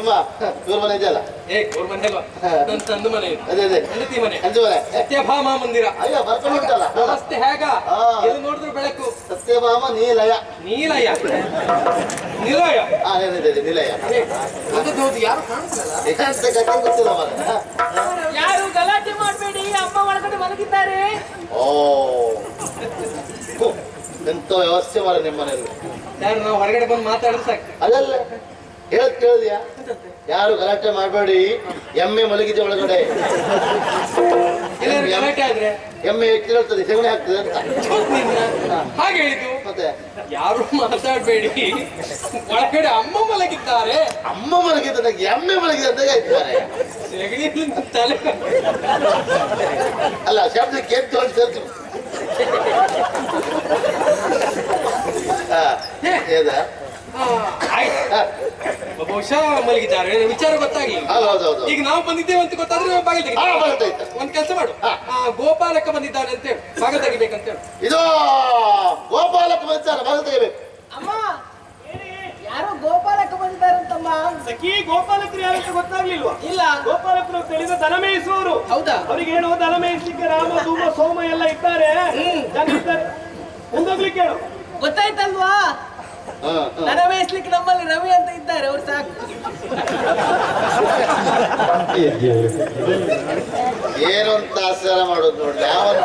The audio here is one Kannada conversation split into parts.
ನಿಮ್ಮ ಇವ್ರ ಮನೆ ಇದೆಯಲ್ಲ? ಏ ಅವ್ರ ಮನೆ ಅಲ್ವಾ? ನನ್ನ ತಂದು ಮನೆ ಇದು. ಅದೇ ಅದೇ. ಹೆಂಡತಿ ಮನೆ. ಅಂಜು ಮನೆ. ಏ, ಸತ್ಯಭಾಮ ಮಂದಿರ. ಅಯ್ಯ ಬರ್ಕೊಂಡು ಉಂಟಲ್ಲ ವ್ಯವಸ್ಥೆ ಹೇಗ? ಹಾ. ಎಲ್ಲಿ ನೋಡಿದ್ರು ಬೆಳಕು? ಸತ್ಯಭಾಮ ನೀಲಯ. ನೀಲಯ. ನಿಲಯ. ಅದೇ ಅದೇ ಇದೆ, ನಿಲಯ. ಏ, ಅದು ಹೌದು ಯಾರು ಕಾಣಿಸಲ್ಲ ಏಕಂತ ಗಟ್ಟಿ ಗೊತ್ತಿಲ್ಲ ಮರ. ಯಾರು ಗಲಾಟೆ ಮಾಡಬೇಡಿ ಅಮ್ಮ ಒಳಗಡೆ ಮಲಗಿದ್ದಾರೆ. ಓ. ಹೋ, ಎಂತ ವ್ಯವಸ್ಥೆ ಮಾಡ ನಿಮ್ಮ ಮನೆಯಲ್ಲಿ ಯಾರು ನಾವು ಹೊರಗಡೆ ಬಂದು ಮಾತಾಡಿದ್ರೆ ಸಾಕು. ಅಲ್ಲಲ್ಲ ಹೇಳದ್ ಕೇಳಿದ್ಯಾ? ಯಾರು ಗಲಾಟೆ ಮಾಡಬೇಡಿ. ಎಮ್ಮೆ ಮಲಗಿದೆ ಒಳಗಡೆ? ಎಮ್ಮೆ ಹೇಳ್ತದೆ ಸೆಗಣಿ ಆಗ್ತದೆ ಅಂತ. ಹಾಗೆ ಹೇಳಿದ್ದು? ಮತ್ತೆ? ಯಾರು ಮಾತಾಡಬೇಡಿ. ಒಳಗಡೆ ಅಮ್ಮ ಮಲಗಿದ್ದಾರೆ. ಅಮ್ಮ ಮಲಗಿದ ಎಮ್ಮೆ ಮಲಗಿದೆ ಅಂತ ಹೇಳ್ತಾರೆ ತಲೆ ಅಲ್ಲ ಶಬ್ದ ಕೆತ್ತು ಅಂತ ಹೇಳ್ತು ಹಾ, ಏದ? ಹಾ, ಬಹುಶಃ ಮಲಗಿದ್ದಾರೆ. ವಿಚಾರ ಗೊತ್ತಾಗ್ಲಿಲ್ಲ ಹೌದು ಹೌದು ಹೌದು ಈಗ ನಾವು ಬಂದಿದ್ದೇವೆ ಅಂತ ಗೊತ್ತಾದ್ರೆ ಬಾಗಿಲು ತೆಗಿ ಹಾ ಬರ್ತೈತೆ ಒಂದ್ ಕೆಲಸ ಮಾಡು. ಹಾ. ಆ, ಗೋಪಾಲಕ ಬಂದಿದ್ದಾನೆ ಅಂತ ಹೇಳು. ಬಾಗಿಲು ತೆಗಿಬೇಕಂತ ಹೇಳು. ಇದು ಗೋಪಾಲಕ ಬಂದಿದ್ದಾರೆ ಭಾಗ ತೆಗಿಬೇಕು. ಅಮ್ಮ ಯಾರೋ ಗೋಪಾಲಕ ಬಂದಿದ್ದಾರಂತಮ್ಮ? ಸಖಿ ಗೋಪಾಲಕರು ಯಾರಂತ ಅಂತ ಗೊತ್ತಾಗ್ಲಿಲ್ವಾ? ಇಲ್ಲ. ಗೋಪಾಲಕರು ತಿಳಿದ ದನ ಮೇಯಿಸುವವರು ಹೌದಾ? ಅವ್ರಿಗೆ ಏನು ದನ ಮೇಯಿಸ್ಲಿಕ್ಕೆ ರಾಮ ಧೂಮ ಸೋಮ ಎಲ್ಲ ಇದ್ದಾರೆ. ಜನ ಇದ್ದಾರೆ. ಮುಂದೋಗ್ಲಿಕ್ಕೆ ಹೇಳು ಗೊತ್ತಾಯ್ತಲ್ವಾ? ದನ ಮೇಯಿಸ್ಲಿಕ್ಕೆ ನಮ್ಮಲ್ಲಿ ರವಿ ಅಂತ ಇದ್ದಾರೆ ಅವ್ರು ಸಾಕು. ಏನು ಅಂತ ಆಚಾರ ಮಾಡೋದು ನೋಡ್ರಿ ಅವನು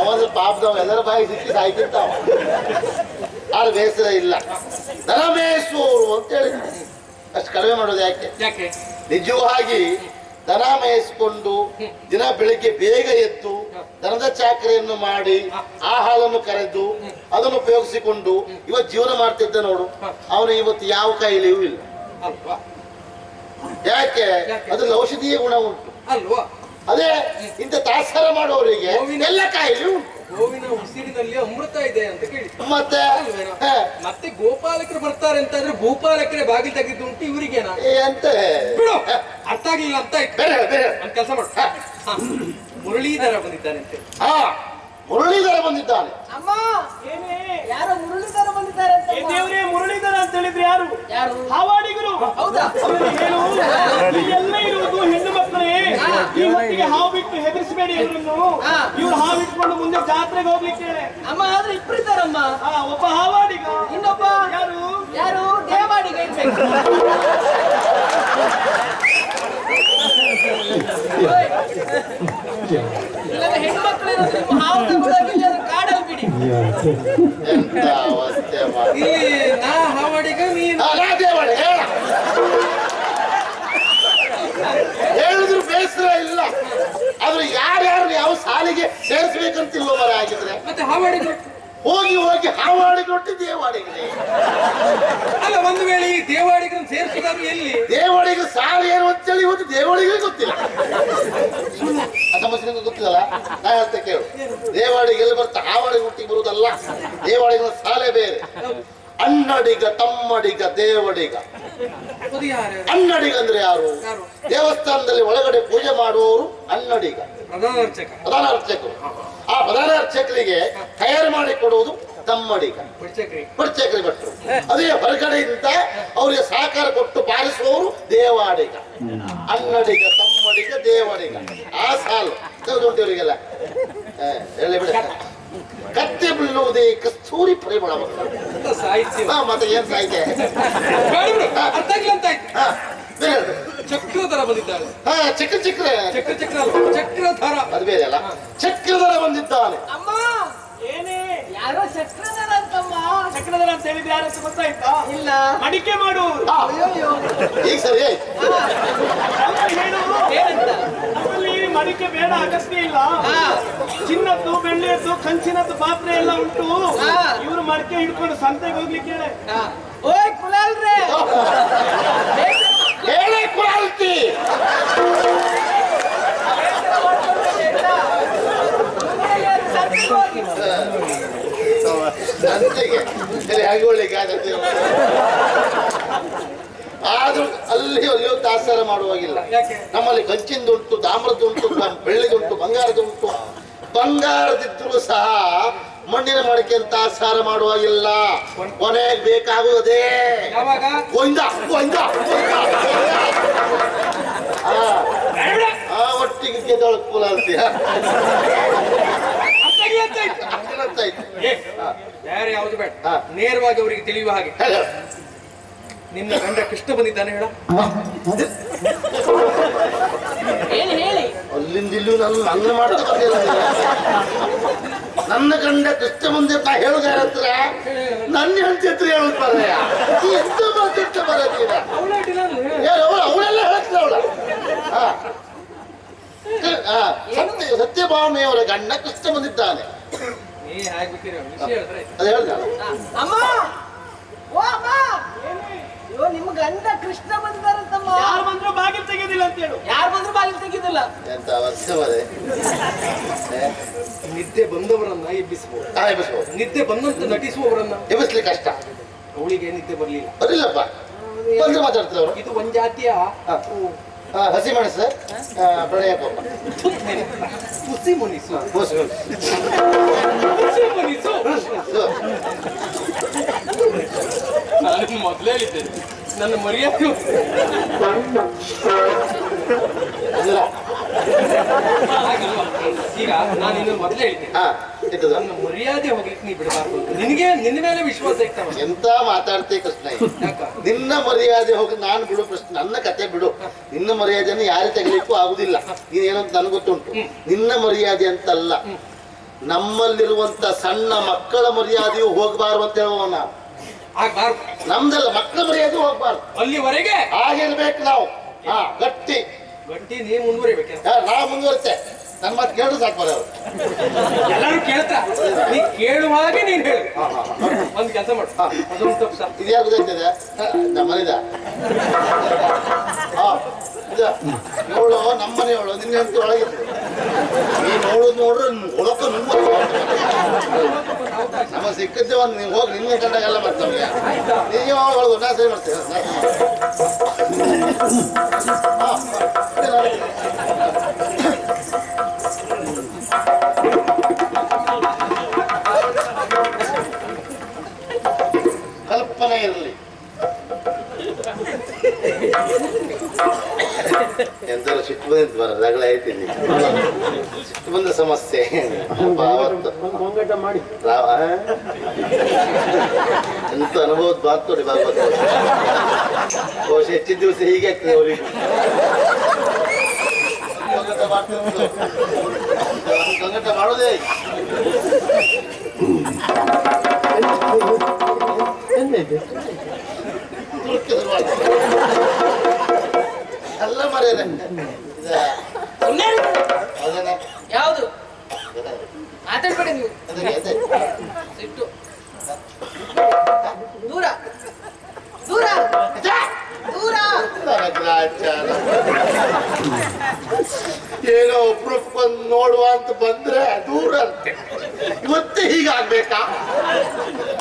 ಅವನು ಪಾಪದವ ಎಲ್ಲರ ಬಾಯಿ ಸಿಕ್ಕಿ ಸಾಯ್ತಿರ್ತಾವ ಆದ್ರೆ ಬೇಸರ ಇಲ್ಲ. ಮೇಯಿಸುವವರು ಅಂತ ಹೇಳಿದ್ರು. ಅಷ್ಟು ಕಡಿಮೆ ಮಾಡೋದು ಯಾಕೆ? ಯಾಕೆ? ನಿಜವಾಗಿ ದನ ಮೇಯಿಸ್ಕೊಂಡು ದಿನ ಬೆಳಿಗ್ಗೆ ಬೇಗ ಎದ್ದು ದನದ ಚಾಕರಿಯನ್ನು ಮಾಡಿ ಆ ಹಾಲನ್ನು ಕರೆದು ಅದನ್ನು ಉಪಯೋಗಿಸಿಕೊಂಡು ಇವತ್ತು ಜೀವನ ಮಾಡ್ತಿದ್ದೆ ನೋಡು. ಅವನು ಇವತ್ತು ಯಾವ ಕಾಯಿಲೆಯೂ ಇಲ್ಲ. ಅಲ್ವಾ? ಯಾಕೆ? ಅದ್ರಲ್ಲಿ ಔಷಧೀಯ ಗುಣ ಉಂಟು. ಅಲ್ವಾ? ಅದೇ ಇಂಥ ತಾತ್ಸಾರ ಮಾಡುವವರಿಗೆ ಎಲ್ಲ ಕಾಯಿಲೆ ಉಂಟು. ಗೋವಿನ ಉಸಿರಿನಲ್ಲಿ ಅಮೃತ ಇದೆ ಅಂತ ಕೇಳಿ. ಮತ್ತೆ? ಮತ್ತೆ ಗೋಪಾಲಕರು ಬರ್ತಾರೆ ಅಂತಂದ್ರೆ ಭೂಪಾಲಕರೇ ಬಾಗಿಲು ತೆಗೆದು ಉಂಟು ಇವರಿಗೇನ? ಅಂತ. ಬಿಡು. ಅರ್ಥ ಆಗ್ಲಿಲ್ಲ ಅಂತ ಕೆಲಸ ಮಾಡು. ಮುರಳೀಧರ ಬಂದಿದ್ದಾನೆ ಅಂತ. ಹೇಳಿ. ಹಾ ಮುರಳೀಧರ ಬಂದಿದ್ದಾನೆ. ಅಮ್ಮ ಏನೇ? ಯಾರೋ ಮುರಳೀಧರ ಬಂದಿದ್ದಾರೆ ದೇವರೇ ದೇವ್ರೇ ಮುರಳೀಧರ ಅಂತ ಹೇಳಿದ್ರೆ ಯಾರು? ಯಾರು? ಹಾವಾಡಿಗರು. ಹೌದಾ? ಹೇಳು. ಎಲ್ಲ ಇರುವುದು ಹೆಣ್ಣು ಮಕ್ಕಳೇ. ಈ ಹೊತ್ತಿಗೆ ಹಾವು ಬಿಟ್ಟು ಹೆದರಿಸಬೇಡಿ ಇವರನ್ನು ಹಾ. ಇವ್ರು ಹಾವು ಇಟ್ಕೊಂಡು ಮುಂದೆ ಜಾತ್ರೆಗೆ ಹೋಗ್ಲಿಕ್ಕೆ ಹೇಳಿ. ಅಮ್ಮ ಆದ್ರೆ ಇಬ್ಬರಿದ್ದಾರಮ್ಮ ಆ, ಒಬ್ಬ ಹಾವಾಡಿಗ. ಇನ್ನೊಬ್ಬ ಯಾರು? ಯಾರು? ದೇವಾಡಿಗೆ ಇರ್ಬೇಕು ಓಯ್. ಇಲ್ಲಾಂದ್ರೆ ಹೆಣ್ಮಕ್ಳು ಇರೋದು ನಿಮ್ಮ ಹಾವು ತಗೊಂಡೋಗಿ ಇಲ್ಲಾಂದ್ರೆ ಕಾಡಲ್ಲಿ ಬಿಡಿ ಎಂತ ಅವಸ್ಥೆ ಮಾಡಿ ದೇವಳೆ ಹೇಳ. ಹೇಳಿದ್ರು ಬೇಸರ ಇಲ್ಲ. ಆದ್ರೆ ಯಾರ್ಯಾರು ಯಾವ ಸಾಲಿಗೆ ಸೇರಿಸ್ಬೇಕಂತಿಲ್ವೋ ಮರ ಆಗಿದ್ರೆ ಮತ್ತೆ ಹಾವಾಡಿಗ ಹೋಗಿ ಹೋಗಿ ಹಾವಾಡಿಗೊಟ್ಟು ದೇವಾಡಿಗೆ. ಅಲ್ಲ ಒಂದು ವೇಳೆ ಈ ದೇವಾಡಿಗರನ್ನು ಸೇರಿಸಿದಾದ್ರು ಎಲ್ಲಿ? ದೇವಾಡಿಗೆ ಸಾಲ ಏನು ಅಂತೇಳಿ ಇವತ್ತು ದೇವಾಡಿಗೆ ಗೊತ್ತಿಲ್ಲ. ಆ ಸಮಸ್ಯೆ ನಿಮ್ಗೆ ಗೊತ್ತಿಲ್ಲಲ್ಲ? ನಾ ಹೇಳ್ತೇ ಕೇಳು. ದೇವಾಡಿಗೆ ಎಲ್ಲಿ ಬರ್ತಾ? ಹಾವಾಡಿ ಹುಟ್ಟಿಗೆ ಬರುವುದಲ್ಲ. ದೇವಾಡಿಗಳ ಸಾಲೆ ಬೇರೆ. ಅಣ್ಣಡಿಗ ತಮ್ಮಡಿಗ ದೇವಡಿಗ. ಅನ್ನಡಿಗ ಯಾರು ಅಂದ್ರೆ ಯಾರು? ಯಾರು? ದೇವಸ್ಥಾನದಲ್ಲಿ ಒಳಗಡೆ ಪೂಜೆ ಮಾಡುವವರು ಅನ್ನಡಿಗ. ಪ್ರಧಾನ ಅರ್ಚಕ ಪ್ರಧಾನ ಅರ್ಚಕರು ಆ ಪ್ರಧಾನ ಅರ್ಚಕರಿಗೆ ತಯಾರು ಮಾಡಿ ಕೊಡುವುದು ತಮ್ಮಡಿಗ. ಪರ್ಚಕರಿ. ಭಟ್ರು. ಅದೇ ಹೊರಗಡೆಯಿಂದ ಅವರಿಗೆ ಸಹಕಾರ ಕೊಟ್ಟು ಪಾಲಿಸುವವರು ದೇವಾಡಿಗ. ಅನ್ನಡಿಗ ತಮ್ಮಡಿಗ ದೇವಡಿಗ. ಆ ಸಾಲು. ಇವರಿಗೆಲ್ಲ ಹೇಳಿ ಬಿಡ. ಕತ್ತೆ ಬೀಳುವುದೇ ಕಸ್ತೂರಿ ಪರಿಮಳ ಅಂತ ಸಾಹಿತ್ಯ? ಮತ್ತೆ ಏನ್ ಸಾಹಿತ್ಯ. ಚಕ್ರಧರ ಬಂದಿದ್ದಾನೆ ಹಾ ಚಿಕ್ಕ ಚಿಕ್ಕ ಚಕ್ರ ಚಕ್ರ. ಅಲ್ಲ, ಚಕ್ರಧರ ಅದು ಬೇರೆ ಅಲ್ಲ ಚಕ್ರಧರ ಬಂದಿದ್ದಾನೆ ಅಮ್ಮ ಏನೇ? ಯಾರೋ ಚಕ್ರಧರ ಅಂತಮ್ಮ. ಚಕ್ರಧರ ಅಂತ ಹೇಳಿದ್ರೆ ಯಾರು ಅಂತ ಗೊತ್ತಾಯ್ತಾ? ಇಲ್ಲ. ಅಡಿಕೆ ಮಾಡು. ಈಗ ಸರಿ ಹೇಳು. ಏನಂತ? ಮಡಿಕೆ ಬೇಡ ಅಗತ್ಯ ಇಲ್ಲ. ಚಿನ್ನದ್ದು ಬೆಳ್ಳಿಯದ್ದು ಕಂಚಿನದ್ದು ಪಾತ್ರೆ ಎಲ್ಲ ಉಂಟು ಹಾ. ಇವರು ಮಡಿಕೆ ಹಿಡ್ಕೊಂಡು ಸಂತೆಗೆ ಹೋಗ್ಲಿಕ್ಕೆ ಹೇಳಿ ಹಾ. ಓಯ್ ಕುಲಾಲ್ರೆ ಹೇಳಿ ಕುರಾಲ್ತಿ ಸಂತೆಗೆ ಸರಿ ಹಾಗೆ ಒಳ್ಳಿಗೆ ಆಗತ್ತೆ ಆದ್ರೂ ಅಲ್ಲಿ ಅಲ್ಲಿಯೂ ತಾತ್ಸಾರ ಮಾಡುವಾಗಿಲ್ಲ. ನಮ್ಮಲ್ಲಿ ಕಂಚಿಂದುಂಟು ತಾಮ್ರದ್ದುಂಟು ಬೆಳ್ಳಿದುಂಟು ಬಂಗಾರದುಂಟು. ಬಂಗಾರದಿದ್ರು ಸಹ ಮಣ್ಣಿನ ಮಡಿಕೆ ಅಂತ ಸಾರ ಮಾಡುವಾಗಿಲ್ಲ. ಕೊನೆಗೆ ಬೇಕಾಗುವುದೇ. ಒಟ್ಟಿಗೆ ಗೆದ್ದೊಳಗೆ ಕುಲ ಅಂತೀಯ ನೇರವಾಗಿ ಅವರಿಗೆ ತಿಳಿಯುವ ಹಾಗೆ. ನಿನ್ನ ಗಂಡ ಕೃಷ್ಣ ಬಂದಿದ್ದಾನೆ ಹೇಳ. ಏನ್ ಹೇಳಿ. ಅಲ್ಲಿಂದ ಇಲ್ಲೂ ನನ್ನ ನನ್ನ ಮಾಡ್ತಾ ಬಂದಿಲ್ಲ ನನ್ನ ಗಂಡ ಕೃಷ್ಣ ಬಂದಿರ್ತಾ ಹೇಳುದಾರ ಹತ್ರ. ನನ್ನ ಹೆಂಡತಿ ಹತ್ರ ಹೇಳುದು ಬರಯ್ಯ ಅವಳು ಅವಳೆಲ್ಲ ಅವಳ. ಸತ್ಯ ಸತ್ಯಭಾಮೆಯವರ ಗಂಡ ಕೃಷ್ಣ ಬಂದಿದ್ದಾನೆ. ಅದು ಹೇಳ್ದ. ಇವ ನಿಮ್ ಗಂಡ ಕೃಷ್ಣ ಬಂದಿದಾರಂತಮ್ಮ ಯಾರು ಬಂದ್ರು ಬಾಗಿಲು ತೆಗೆದಿಲ್ಲ ಅಂತ ಹೇಳು. ಯಾರು ಬಂದ್ರು ಬಾಗಿಲು ತೆಗಿದಿಲ್ಲ. ಎಂತ ವರ್ಷ ನಿದ್ದೆ ಬಂದವರನ್ನ ಎಬ್ಬಿಸಬಹುದು ಎಬ್ಬಿಸ್ಬೋದು. ನಿದ್ದೆ ಬಂದಂತ ನಟಿಸುವವರನ್ನ. ಎಬ್ಬಿಸ್ಲಿಕ್ಕೆ ಕಷ್ಟ. ಅವಳಿಗೆ ನಿದ್ದೆ ಬರ್ಲಿಲ್ಲ. ಬರಲಿಲ್ಲಪ್ಪ. ಬಂದ್ರೆ ಮಾತಾಡ್ತಾರೆ ಅವರು. ಇದು ಒಂದ್ ಜಾತಿಯ ಹಾ, ಹಸಿ ಮೆಣಸು ಆ, ಪ್ರಣಯ ಪಾಪ ಹುಸಿ ಮುನಿಸು. ಹುಸಿ ಮುನಿಸು ಇದು. ನಾನು ಮೊದಲೇ ಹೇಳಿದ್ದೇನೆ ನನ್ನ ಮರ್ಯಾದೆ? ಈಗ ನಾನು ಇನ್ನು ಮೊದಲೇ ಹೇಳಿದ್ದೆ ಹಾ. ನನ್ನ ಮರ್ಯಾದೆ ಹೋಗ್ಲಿಕ್ಕೆ ನೀ ಬಿಡಬಾರ್ದು ಅಂತ. ನಿನಗೆ ನಿನ್ನ ಮೇಲೆ ವಿಶ್ವಾಸ ಇರ್ತವ ಎಂತ ಮಾತಾಡ್ತೀಯ ಕೃಷ್ಣ? ಇದು? ನಿನ್ನ ಮರ್ಯಾದೆ ಹೋಗಿ ನಾನು ಬಿಡು ಪ್ರಶ್ನೆ ನನ್ನ ಕತೆ ಬಿಡು. ನಿನ್ನ ಮರ್ಯಾದೆಯನ್ನು ಯಾರು ತೆಗಲಿಕ್ಕೂ ಆಗುದಿಲ್ಲ. ನೀನೇನಂತ ನನಗೆ ಗೊತ್ತುಂಟು? ನಿನ್ನ ಮರ್ಯಾದೆ ಅಂತಲ್ಲ. ನಮ್ಮಲ್ಲಿರುವಂತ ಸಣ್ಣ ಮಕ್ಕಳ ಮರ್ಯಾದೆಯು ಹೋಗಬಾರ್ದು ಅಂತ ಹೇಳುವ ನಾವು. ಆಗ್ಬಾರ್ದು. ನಮ್ದಲ್ಲ ಮಕ್ಕಳು ಬರೆಯೋದು ಹೋಗ್ಬಾರ್ದು. ಅಲ್ಲಿವರೆಗೆ ಆಗಿರ್ಬೇಕು ನಾವು. ಹಾ ಗಟ್ಟಿ. ಗಟ್ಟಿ ನೀ ಮುಂದುವರಿಬೇಕು. ನಾ ಮುಂದುವರಿತೆ. ನನ್ನ ಮಾತು ಕೇಳಿದ್ರೆ ಸಾಕು ಬರೋರು ಎಲ್ಲರೂ ಕೇಳ್ತಾ? ನೀ ಕೇಳುವ ಹಾಗೆ ನೀನ್ ಹೇಳು. ಒಂದ್ ಕೆಲಸ ಮಾಡು. ಹಾ. ಅದೊಂದು ತಪ್ಪ. ಇದು ಯಾರು ಗೊತ್ತಾಯ್ತದೆ ನಮ್ಮನಿದ. ಹಾ ಇದ. ಇವಳು ನಮ್ಮನೆಯವಳು ನಿನ್ನ ಹೆಂಡತಿ ಒಳಗಿದ್ದು ನೀ ನೋಡುದು ನೋಡ್ರೆ ಒಳಕ ನುಂಗು ನಮ್ಮ ಸಿಕ್ಕಿದ್ದೆ ಒಂದು ನೀವು ಹೋಗಿ ನಿನ್ನೆ ಕಂಡಾಗೆಲ್ಲ ಮಾಡ್ತಾವೆ ನೀವು ಸರಿ ಮಾಡ್ತೇವೆ ಎಂತಾರು ಸಿಟ್ಟು ಬಂದಿತ್ತು ಬರ ರಗಳ ಐತಿ. ಸಿಟ್ಟು ಬಂದ ಸಮಸ್ಯೆ ಮಾಡಿ. ರಾವ ಎಂತ ಅನುಭವದ ಮಾತು ನೋಡಿ ಭಾಗವತ ಬಹುಶಃ ಹೆಚ್ಚು ದಿವಸ ಹೀಗೆ ಆಗ್ತದೆ ಅವರಿಗೆ. ಸಂಘಟ ಮಾಡೋದೇ. ತುರ್ಕೆ ಶುರು ಏನೋ ಒಬ್ರೊಬ್ಬಂದು ನೋಡುವ ಅಂತ ಬಂದ್ರೆ ದೂರ ಅಂತೆ. ಇವತ್ತೇ ಹೀಗಾಗ್ಬೇಕಾ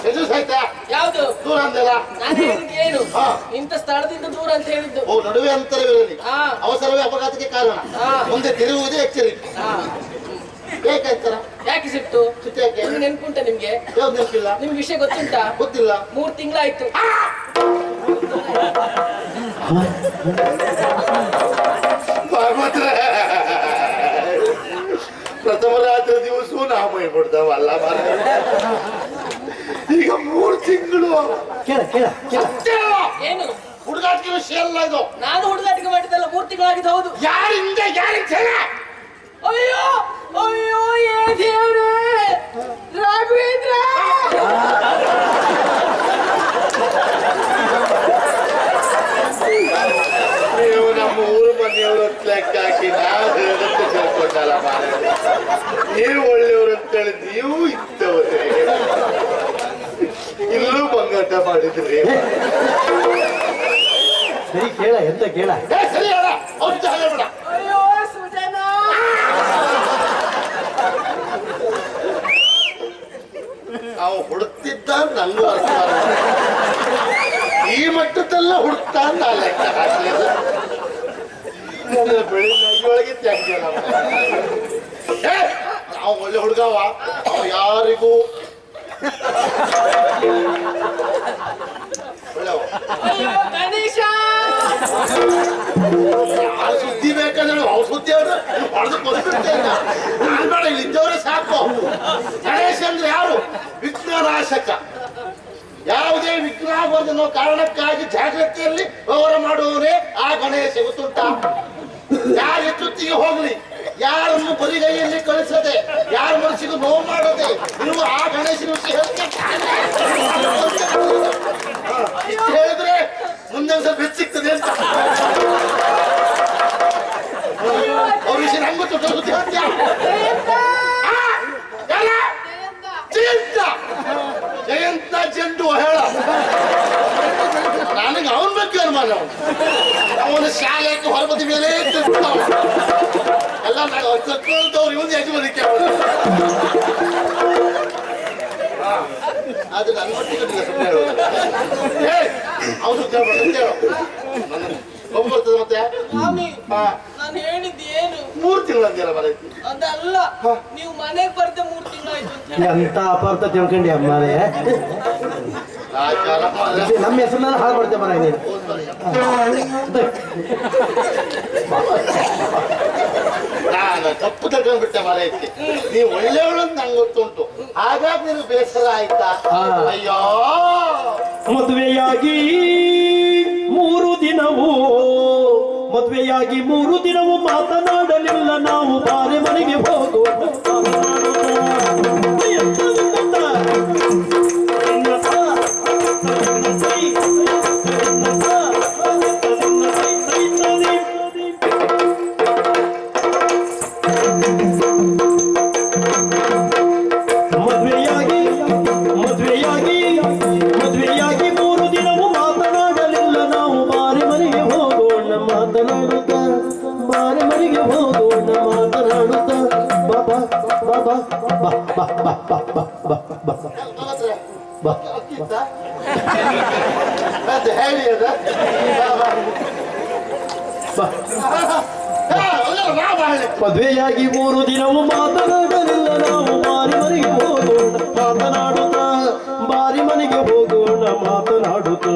ಎದುರು ಸಹಿತ? ಯಾವುದು? ದೂರ ಅಂದಲ್ಲ? ನಾನು ಹೇಳಿದ್ದು ಏನು? ಹಾ. ಇಂಥ ಸ್ಥಳದಿಂದ ದೂರ ಅಂತ ಹೇಳಿದ್ದು. ಓ ನಡುವೆ ಅಂತರವಿರಲಿ. ಹಾ. ಅವಸರವೇ ಅಪಘಾತಕ್ಕೆ ಕಾರಣ. ಹಾ. ಮುಂದೆ ತಿರುಗುವುದೇ ಎಚ್ಚರಿಕೆ. ಹಾ. ಯಾಕೆ ಸಿಟ್ಟು? ನೆನ್ಪುಂಟ ನಿಮ್ಗೆ? ಯಾವ್ದು ನೆನಪಿಲ್ಲ? ನಿಮ್ಗೆ ವಿಷಯ ಗೊತ್ತುಂಟಾ? ಗೊತ್ತಿಲ್ಲ. ಮೂರ್ ತಿಂಗಳಾಯ್ತು. ಬಿಡ್ತಾವಲ್ಲ ಈಗ ಮೂರು ತಿಂಗಳು. ಏನು? ಹುಡುಗಾಟಿಕೆ ವಿಷಯ ಅಲ್ಲ ಇದು. ನಾನು ಹುಡುಗಾಟಿಕೆ ಮಾಡಿದ್ದಲ್ಲ ಮೂರ್ ತಿಂಗಳಾಗಿದ್ದು ಹೌದು. ಯಾರಿಂದ ಯಾರಿಗೆ ಅಯ್ಯೋ ಅಯ್ಯೋ ಏ ದೇವ್ರೇ! ರಾಘವೇಂದ್ರ ನೀವು ನಮ್ಮ ಊರು ಮನೆಯವ್ರ ಲೆಕ್ಕ ಹಾಕಿ ನಾವು ಹೇಳದಂತ ತಿಳ್ಕೊಂಡಲ್ಲ. ನೀವು ಒಳ್ಳೆಯವರು ಅಂತೇಳಿ ನೀವು ಇದ್ದವರೇ ಇಲ್ಲೂ ಬಂಗಾಟ ಮಾಡಿದ್ರಿ. ಸರಿ ಕೇಳ ಎಂತ ಕೇಳ? ಏ, ಸರಿ ಹೇಳ. ಅಯ್ಯೋ ಸುಜನ. ನಾವು ಹುಡುಕ್ತಿದ್ದ ನಂಗೂ ಅರ್ಥ ಈ ಮಟ್ಟದಲ್ಲ ಹುಡುಕ್ತಾ ಅಂತ ಲೆಕ್ಕ ಹಾಕ್ಲಿಲ್ಲ. ನನ್ನ ಬೆಳಿಗ್ಗೆ ಒಳಗೆ ತ್ಯಾಜ್ಯಲ್ಲ ನಾವು ಒಳ್ಳೆ ಹುಡುಗವ ಅವ. ಯಾರಿಗೂ ಯಾರು ಸುದ್ದಿ ಬೇಕಂದ್ರೆ ಅವ್ ಸುದ್ದಿ ಅವ್ರು ಹೊಡೆದು ಬಂದ್ಬಿಡ್ತೇನೆ ನಾನು. ಬೇಡ, ಇಲ್ಲಿ ಇದ್ದವರೇ ಸಾಕು. ಗಣೇಶ ಅಂದ್ರೆ ಯಾರು? ವಿಘ್ನನಾಶಕ. ಯಾವುದೇ ವಿಘ್ನ ಆಗಬಾರ್ದು ಅನ್ನೋ ಕಾರಣಕ್ಕಾಗಿ ಜಾಗ್ರತೆಯಲ್ಲಿ ವ್ಯವಹಾರ ಮಾಡುವವರೇ ಆ ಗಣೇಶ, ಗೊತ್ತುಂಟ? ಯಾರ ಎಚ್ಚುತ್ತಿಗೆ ಹೋಗ್ಲಿ? ಯಾರನ್ನು ಬರಿಗೈಯಲ್ಲಿ ಕಳಿಸದೆ? ಯಾರ ಮನಸ್ಸಿಗೂ ನೋವು ಮಾಡದೆ? ನೀವು ಆ ಗಣೇಶನ ವಿಷಯ ಹೇಳಿದ್ರೆ ಮುಂದೆ ಸ್ವಲ್ಪ ಹೆಚ್ಚಿಗ್ತದೆ ಅಂತ. ಅವ್ರ ವಿಷಯ ನಂಗೆ ಗೊತ್ತು ಗೊತ್ತು ಹೇಳ್ತೀಯ ಜಯಂತ! ಚೆಂಡು ಹೇಳ ಮಾಡ ಅವನು ಶಾಲೆಗೆ ಹೊರಬದಿ ಮೇಲೆ ಎಲ್ಲ ಸತ್ತವ್ರು ಇವನು ಯಜಮಾನಿಕೆ ಅವನು ಅದು ನನ್ನ ಮಟ್ಟಿಗೆ ಅವನು ಮತ್ತೆ? ನಾನು ಹೇಳಿದ್ದು ಏನು? ಮೂರು ತಿಂಗಳು ಅಂದ್ಯಾರ ಬರೈತಿ ಅದಲ್ಲ ನೀವು ಮನೆಗೆ ಬರ್ದೆ ಮೂರು ತಿಂಗಳು ಎಂತ ಅಪಾರ್ಥ ತಿಳ್ಕೊಂಡಿ ಅಮ್ಮನೇ ನಮ್ಮ ಹೆಸರನ್ನ ಹಾಳು ಮಾಡ್ತೇವೆ ಮನೆ ನೀನು ನಾನು ತಪ್ಪು ತಗೊಂಡ್ಬಿಟ್ಟೆ ಮರೈತಿ. ನೀವು ಒಳ್ಳೆಯವಳು ನಂಗೆ ಗೊತ್ತುಂಟು. ಹಾಗಾಗಿ ನಿನಗೆ ಬೇಸರ ಆಯ್ತಾ. ಅಯ್ಯೋ! ಮದುವೆಯಾಗಿ ಮೂರು ದಿನವೂ ಮದುವೆಯಾಗಿ ಮೂರು ದಿನವೂ ಮಾತನಾಡಲಿಲ್ಲ. ನಾವು ಬಾರೆ ಮನೆಗೆ ಹೋಗೋಣ ಬಾ ಬಾ ಬಾ ಬಾ ಬಾ ಬಾ ಬಾ ಬಾ, ಬಾ ಮದುವೆಯಾಗಿ ಮೂರು ದಿನವೂ ಮಾತನಾಡಲಿಲ್ಲ. ನಾವು ಬಾರಿ ಮನೆಗೆ ಹೋಗೋಣ ಮಾತನಾಡುತ್ತ ಬಾರಿ ಮನೆಗೆ ಹೋಗೋಣ ಮಾತನಾಡುತ್ತ.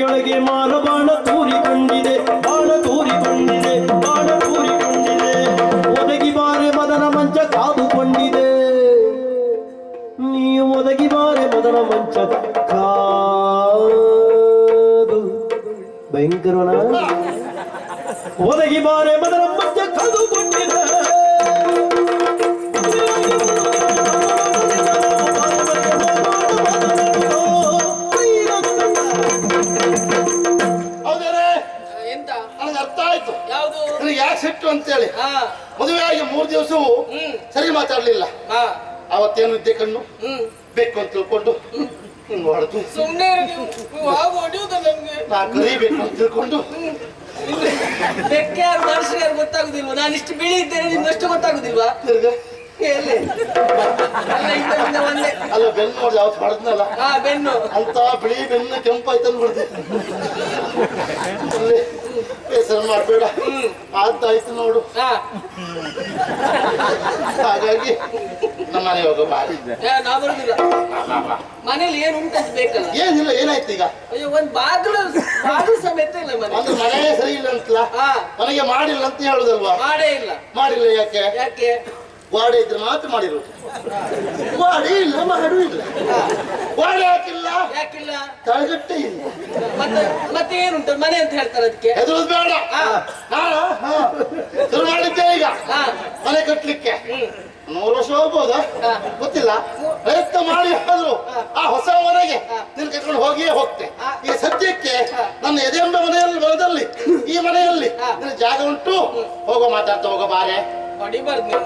ಎದೆಯೊಳಗೆ ಮಾರಬಾಣ ತೂರಿಕೊಂಡಿದೆ ಬಾಣ ತೂರಿಕೊಂಡಿದೆ ಬಾಣ ತೂರಿಕೊಂಡಿದೆ ಒದಗಿ ಬಾರೆ ಮದನ ಮಂಚ ಕಾದುಕೊಂಡಿದೆ ನೀ ಒದಗಿ ಬಾರೆ ಮದನ ಮಂಚ ಕಾದು. ಭಯಂಕರವನ? ಒದಗಿ ಬಾರೆ ಮದನ ಮಂಚ ಕಾದುಕೊಂಡಿದೆ ಅವತ್ತೇನು ಇದ್ದೆ ಕಣ್ಣು? ಬೇಕು ಅಂತ ತಿಳ್ಕೊಂಡು? ಹೊಡೆದು ನಮ್ಗೆ? ನಾ ಕರಿಬೇಕು ಅಂತ ತಿಳ್ಕೊಂಡು? ಯಾರು ಮನುಷ್ಯರು ಯಾರು ಗೊತ್ತಾಗುದಿಲ್ವಾ? ನಾನು ಇಷ್ಟು ಬಿಳಿ ಇದ್ದೇನೆ ನಿಮ್ಮಷ್ಟು ಗೊತ್ತಾಗುದಿಲ್ವಾ? ತಿರ್ಗ? ಎಲ್ಲಿ? ಅಲ್ಲ ಇಂದ ಒಂದೇ. ಅಲ್ಲ ಬೆನ್ನು ನೋಡಿ ಯಾವತ್ತು ಹೊಡೆದ್ನಲ್ಲ? ಹಾ ಬೆನ್ನು. ಅಂತ ಬಿಳಿ ಬೆನ್ನು ಕೆಂಪಾಯ್ತು ಅಂದ್ಬಿಡ್ದೆ. ಅಲ್ಲಿ ಬೇಸರ ಮಾಡಬೇಡ. ಆಯ್ತು ನೋಡು. ಹಾ. ಹಾಗಾಗಿ ಮನೆ ಹೋಗೋ ಬಾರಿ ಏ, ನಾ ಬರುದಿಲ್ಲ. ಮನೇಲಿ ಏನು ಅಂತ ಬೇಕಲ್ಲ? ಏನಿಲ್ಲ ಏನಾಯ್ತು ಈಗ? ಅಯ್ಯೋ ಒಂದ್ ಬಾಗಿಲು ಬಾಗಿಲು ಸಮೇತ ಇಲ್ಲ ಮನೆ ಅಂದ್ರೆ ಮನೆ ಸರಿ ಇಲ್ಲ ಅಂತಲ್ಲ ಹಾ. ಮನೆಗೆ ಮಾಡಿಲ್ಲ ಅಂತ ಹೇಳುದಲ್ವಾ? ಮಾಡೇ ಇಲ್ಲ. ಮಾಡಿಲ್ಲ ಯಾಕೆ? ಯಾಕೆ? ಗೋಡೆ ಇದ್ರೆ ಮಾತ್ರ ಮಾಡಿರೋದು. ಗೋಡೆ ಇಲ್ಲ ಮಾಡು ಇಲ್ಲ. ಗೋಡೆ ಹಾಕಿಲ್ಲ. ಯಾಕಿಲ್ಲ? ತಳಗಟ್ಟೆ ಇಲ್ಲ. ಮತ್ತೆ ಮತ್ತೆ ಏನುಂಟು? ಮನೆ ಅಂತ ಹೇಳ್ತಾರೆ ಅದಕ್ಕೆ. ಹೆದರೋದು ಬೇಡ. ಹಾ. ನಾನು? ಹಾ, ಶುರು ಮಾಡಿದ್ದೆ ಈಗ. ಹಾ. ಮನೆ ಕಟ್ಲಿಕ್ಕೆ. ನೂರು ವರ್ಷ ಹೋಗ್ಬೋದ? ಹಾ. ಗೊತ್ತಿಲ್ಲ. ಪ್ರಯತ್ನ ಮಾಡಿ ಆದ್ರು ಆ ಹೊಸ ಮನೆಗೆ ನಿನ್ ಕರ್ಕೊಂಡು ಹೋಗಿಯೇ ಹೋಗ್ತೆ. ಈ ಸದ್ಯಕ್ಕೆ ನನ್ನ ಎದೆಂಬ ಮನೆಯಲ್ಲಿ ಬರದಲ್ಲಿ ಈ ಮನೆಯಲ್ಲಿ ನಿನ್ನ ಜಾಗ ಉಂಟು. ಹೋಗೋ ಮಾತಾಡ್ತಾ ಹೋಗೋ ಬಾರೆ. ಹೊಡಿಬಾರ್ದು ನೀವು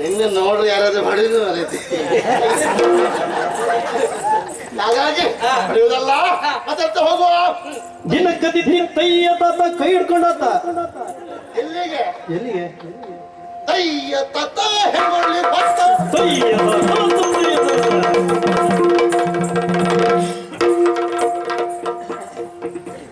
ನಿನ್ನ ನೋಡ್ರಿ ಯಾರಾದ್ರೂ ಹೊಡಿದ್ರು ಹಾಗಾಗಿ ಹೊಡೆಯುವುದಲ್ಲ. ಮಾತಾಡ್ತಾ ಹೋಗುವ. ದಿನಕ್ಕೆ ತಯ್ಯ ತಾತ ಕೈ ಹಿಡ್ಕೊಂಡಾತ ಎಲ್ಲಿಗೆ? ಎಲ್ಲಿಗೆ? ತಯ್ಯ ತತ ಹೇಳಿ